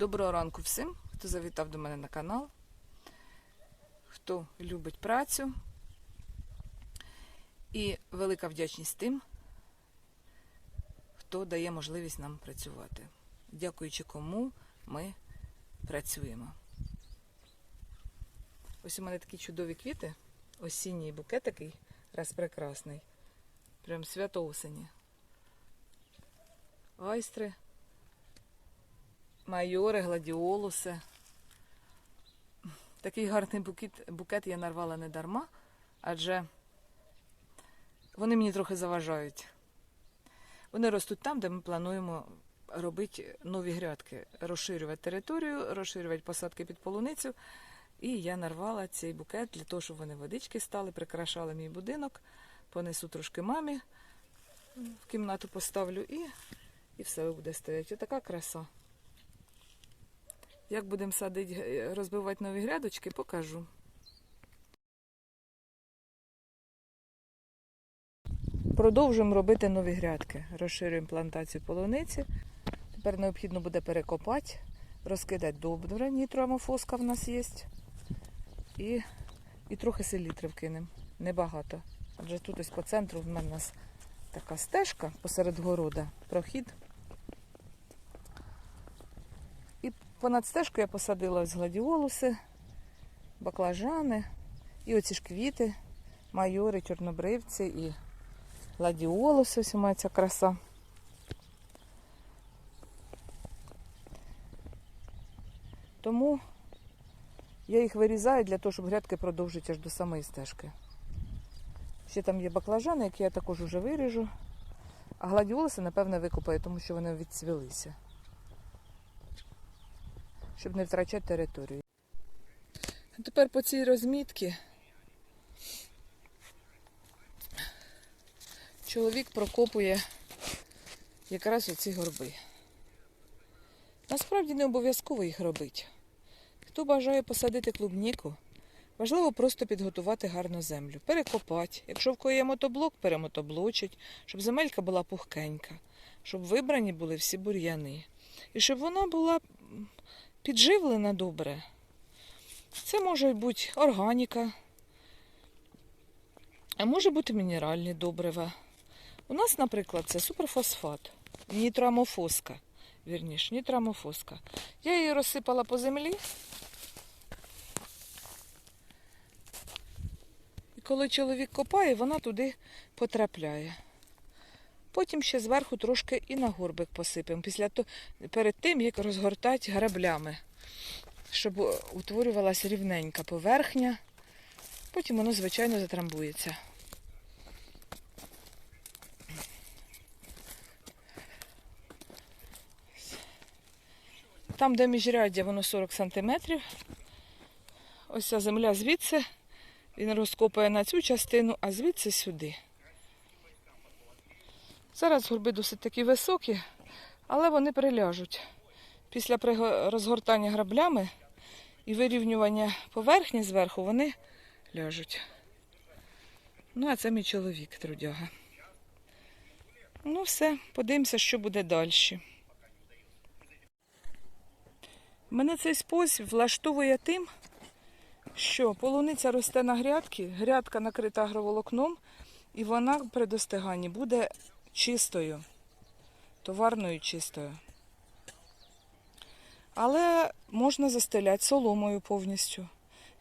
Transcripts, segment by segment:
Доброго ранку всім, хто завітав до мене на канал, хто любить працю. І велика вдячність тим, хто дає можливість нам працювати. Дякуючи кому ми працюємо. Ось у мене такі чудові квіти. Осінній букет такий раз прекрасний. Прям свято осені. Айстри майори, гладіолуси. Такий гарний букет, букет я нарвала не дарма, адже вони мені трохи заважають. Вони ростуть там, де ми плануємо робити нові грядки, розширювати територію, розширювати посадки під полуницю. І я нарвала цей букет для того, щоб вони водички стали, прикрашали мій будинок, понесу трошки мамі в кімнату поставлю і, і все буде стояти. Отака краса. Як будемо садити, е, розбивати нові грядочки, покажу. Продовжуємо робити нові грядки. Розширюємо плантацію полуниці. Тепер необхідно буде перекопати, розкидати добре, нітроамофоска в нас є. І, і трохи селітри вкинемо. Небагато. Адже тут ось по центру в мене така стежка посеред города, прохід. Понад стежку я посадила ось гладіолуси, баклажани і оці ж квіти, майори, чорнобривці і гладіолуси, ось мене ця краса. Тому я їх вирізаю для того, щоб грядки продовжити аж до самої стежки. Ще там є баклажани, які я також вже виріжу. А гладіолуси, напевне, викопаю, тому що вони відцвілися щоб не втрачати територію. А тепер по цій розмітці чоловік прокопує якраз оці горби. Насправді не обов'язково їх робити. Хто бажає посадити клубніку, важливо просто підготувати гарну землю, перекопати. Якщо в кого є мотоблок, перемотоблочить, щоб земелька була пухкенька, щоб вибрані були всі бур'яни. І щоб вона була підживлена добре. Це може бути органіка, а може бути мінеральні добрива. У нас, наприклад, це суперфосфат, нітрамофоска. Вірніше, нітрамофоска. Я її розсипала по землі. І коли чоловік копає, вона туди потрапляє. Потім ще зверху трошки і на горбик посипемо, після того, перед тим, як розгортати граблями, щоб утворювалася рівненька поверхня. Потім воно, звичайно, затрамбується. Там, де міжряддя, воно 40 см. Ось ця земля звідси. Він розкопає на цю частину, а звідси сюди. Зараз горби досить такі високі, але вони приляжуть. Після розгортання граблями і вирівнювання поверхні зверху вони ляжуть. Ну, а це мій чоловік, трудяга. Ну, все, подивимося, що буде далі. Мене цей спосіб влаштовує тим, що полуниця росте на грядки, грядка накрита агроволокном, і вона при достиганні буде чистою, товарною чистою. Але можна застеляти соломою повністю,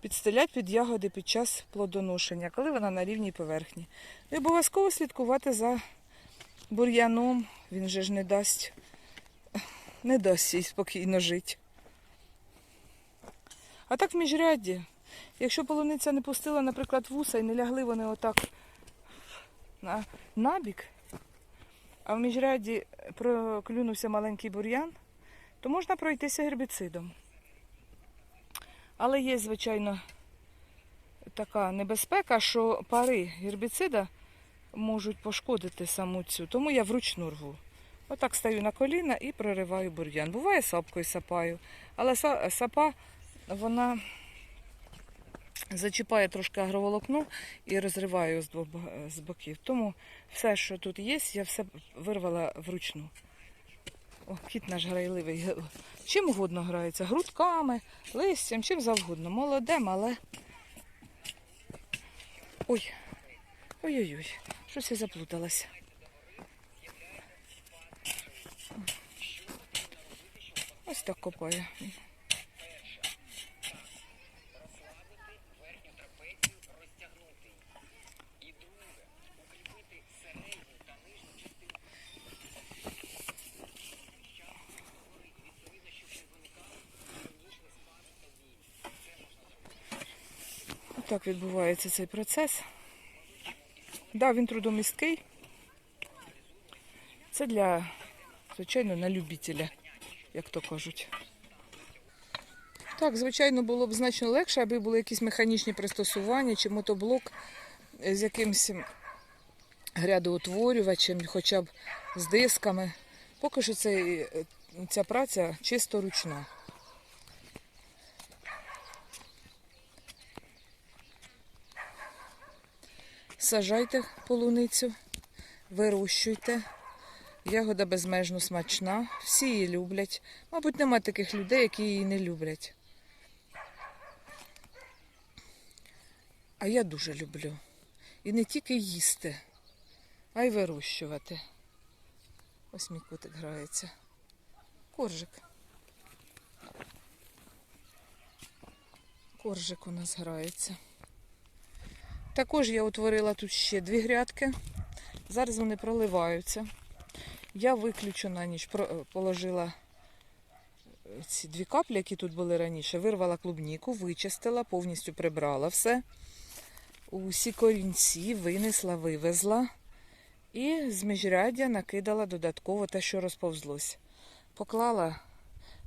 підстеляти під ягоди під час плодоношення, коли вона на рівній поверхні. І обов'язково слідкувати за бур'яном, він же ж не дасть, не дасть їй спокійно жити. А так в міжрядді, якщо полуниця не пустила, наприклад, вуса і не лягли вони отак на набік, а в міжряді проклюнувся маленький бур'ян, то можна пройтися гербіцидом. Але є, звичайно, така небезпека, що пари гербіцида можуть пошкодити саму цю, тому я вручну рву. Отак стаю на коліна і прориваю бур'ян. Буває сапкою сапаю, але сапа, вона зачіпає трошки агроволокно і розриваю з двох з боків. Тому все, що тут є, я все вирвала вручну. О, кіт наш грайливий. Чим угодно грається. Грудками, листям, чим завгодно. Молоде, мале. Ой. Ой-ой-ой. Щось я заплуталася. Ось так копаю. Так відбувається цей процес. Да, він трудомісткий. Це для, звичайно, на любителя, як то кажуть. Так, звичайно, було б значно легше, аби були якісь механічні пристосування чи мотоблок з якимось грядоутворювачем, хоча б з дисками. Поки що цей, ця праця чисто ручна. Сажайте полуницю, вирощуйте. Ягода безмежно смачна, всі її люблять. Мабуть, нема таких людей, які її не люблять. А я дуже люблю. І не тільки їсти, а й вирощувати. Ось мій котик грається. Коржик. Коржик у нас грається. Також я утворила тут ще дві грядки. Зараз вони проливаються. Я виключу на ніч, положила ці дві каплі, які тут були раніше, вирвала клубніку, вичистила, повністю прибрала все. Усі корінці винесла, вивезла. І з міжряддя накидала додатково те, що розповзлось. Поклала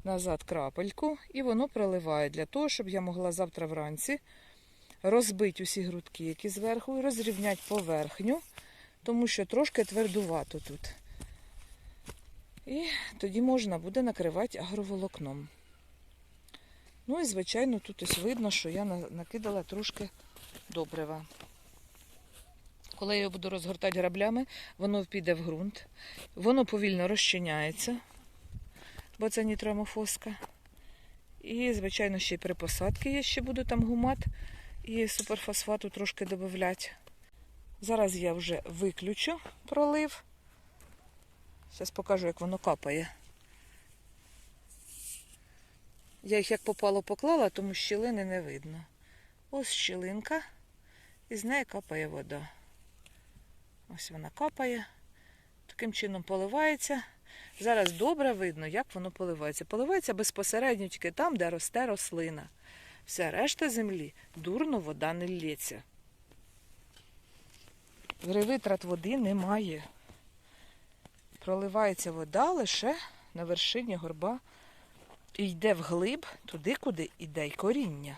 назад крапельку і воно проливає для того, щоб я могла завтра вранці розбити усі грудки, які зверху, і розрівняти поверхню, тому що трошки твердувато тут. І тоді можна буде накривати агроволокном. Ну і, звичайно, тут ось видно, що я накидала трошки добрива. Коли я його буду розгортати граблями, воно піде в ґрунт, воно повільно розчиняється, бо це нітромофоска. І, звичайно, ще й при посадці я ще буду там гумат і суперфосфату трошки додати. Зараз я вже виключу пролив. Зараз покажу, як воно капає. Я їх як попало поклала, тому щілини не видно. Ось щілинка, і з неї капає вода. Ось вона капає. Таким чином поливається. Зараз добре видно, як воно поливається. Поливається безпосередньо тільки там, де росте рослина. Все решта землі дурно вода не лється. Витрат води немає. Проливається вода лише на вершині горба і йде вглиб туди, куди йде й коріння.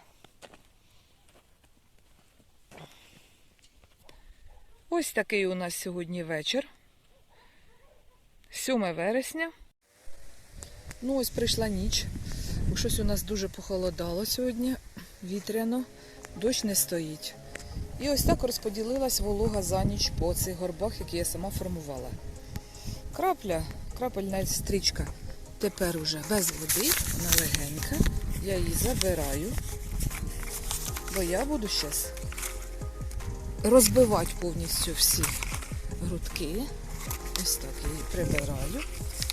Ось такий у нас сьогодні вечір. 7 вересня. Ну, ось прийшла ніч. Щось у нас дуже похолодало сьогодні, вітряно, дощ не стоїть. І ось так розподілилась волога за ніч по цих горбах, які я сама формувала. Крапля, крапельна стрічка тепер уже без води, вона легенька. Я її забираю, бо я буду зараз розбивати повністю всі грудки. Ось так я її прибираю,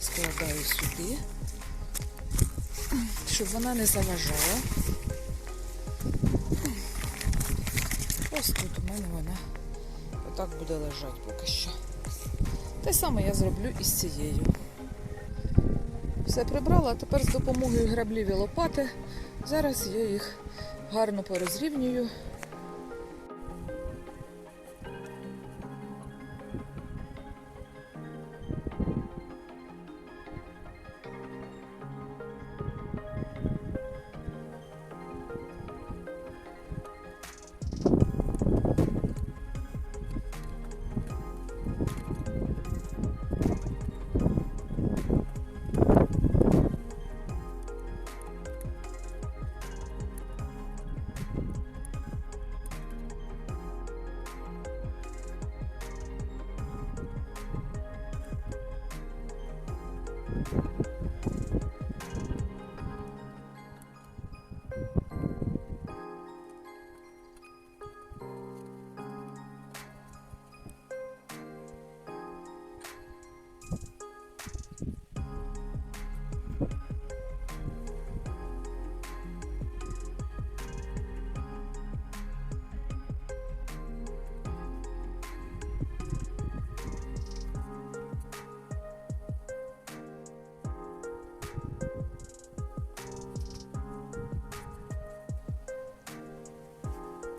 складаю сюди, щоб вона не заважала. Ось тут у мене вона отак буде лежати поки що. Те саме я зроблю і з цією. Все прибрала, а тепер з допомогою граблів і лопати. Зараз я їх гарно порозрівнюю.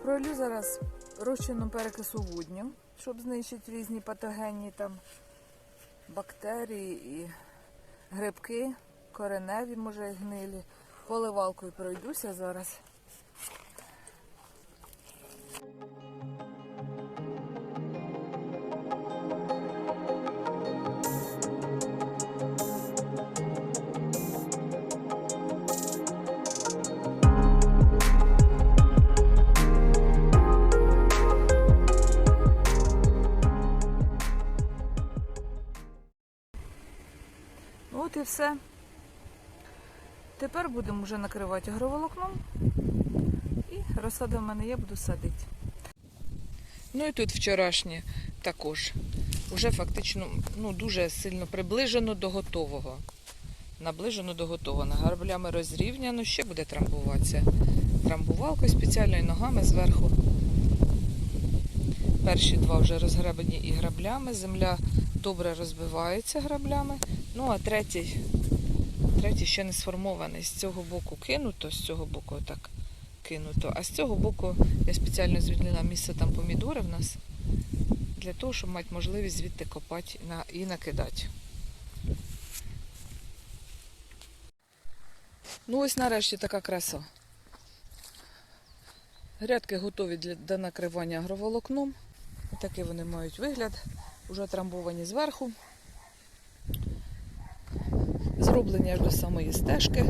Пролю зараз розчином перекису водню, щоб знищити різні патогенні там бактерії і грибки, кореневі, може, гнилі. Поливалкою пройдуся зараз. Все. Тепер будемо вже накривати агроволокном. І розсада в мене є, буду садити. Ну і тут вчорашнє також. Уже фактично ну, дуже сильно приближено до готового. Наближено до готового. На граблями розрівняно, ще буде трамбуватися. Трамбувалкою спеціально і ногами зверху. Перші два вже розгребені і граблями. Земля добре розбивається граблями. Ну а третій, третій ще не сформований. З цього боку кинуто, з цього боку так кинуто. А з цього боку я спеціально звільнила місце там помідори в нас для того, щоб мати можливість звідти копати і накидати. Ну ось нарешті така краса. Грядки готові для, до накривання агроволокном. Такий вони мають вигляд. Уже трамбовані зверху. Зроблені аж до самої стежки.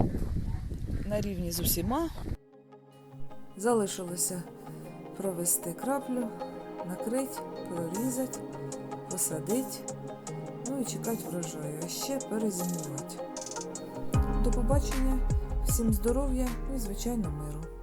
На рівні з усіма. Залишилося провести краплю, накрити, прорізати, посадити, ну і чекати врожаю, а ще перезимувати. До побачення, всім здоров'я і, звичайно, миру.